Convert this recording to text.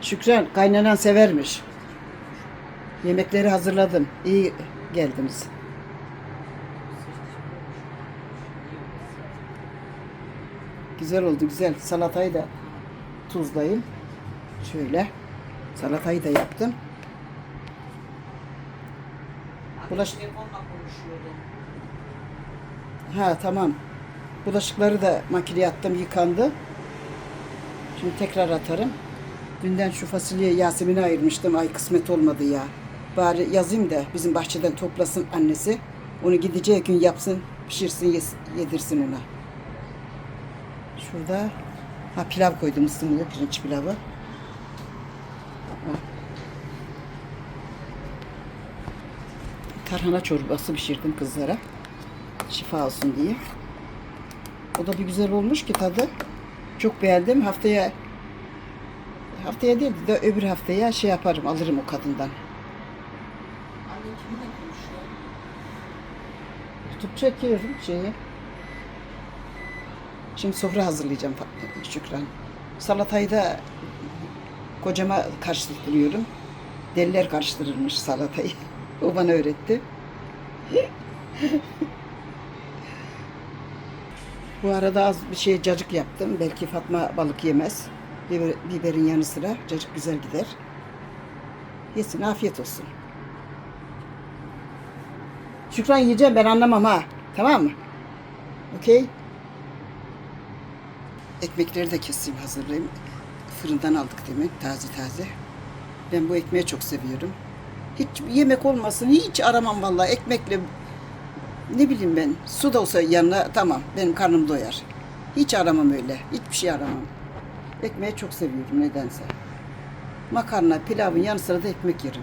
Şükran kaynanan severmiş. Yemekleri hazırladım. İyi geldiniz. Güzel oldu güzel. Salatayı da tuzlayayım. Şöyle. Salatayı da yaptım. Bulaş... Ha tamam. Bulaşıkları da makineye attım yıkandı. Şimdi tekrar atarım. Dünden şu fasulye Yasemin'e ayırmıştım. Ay kısmet olmadı ya. Bari yazayım da bizim bahçeden toplasın annesi. Onu gideceği gün yapsın, pişirsin, yedirsin ona. Şurada ha pilav koydum ısınıyor pirinç pilavı. Ha. Tarhana çorbası pişirdim kızlara. Şifa olsun diye. O da bir güzel olmuş ki tadı. Çok beğendim. Haftaya haftaya değil de öbür haftaya şey yaparım alırım o kadından. Anne kiminle konuşuyor? Tutup çekiyorum şeyi. Şimdi sofra hazırlayacağım Şükran. Salatayı da kocama karıştırıyorum. Deliler karıştırırmış salatayı. o bana öğretti. Bu arada az bir şey cacık yaptım. Belki Fatma balık yemez. Biber, biberin yanı sıra cacık güzel gider. Yesin afiyet olsun. Şükran yiyeceğim ben anlamam ha. Tamam mı? Okey. Ekmekleri de keseyim hazırlayayım. Fırından aldık demin taze taze. Ben bu ekmeği çok seviyorum. Hiç yemek olmasın hiç aramam vallahi ekmekle ne bileyim ben su da olsa yanına tamam benim karnım doyar. Hiç aramam öyle. Hiçbir şey aramam. Ekmeği çok seviyorum nedense. Makarna, pilavın yanı sıra da ekmek yerim.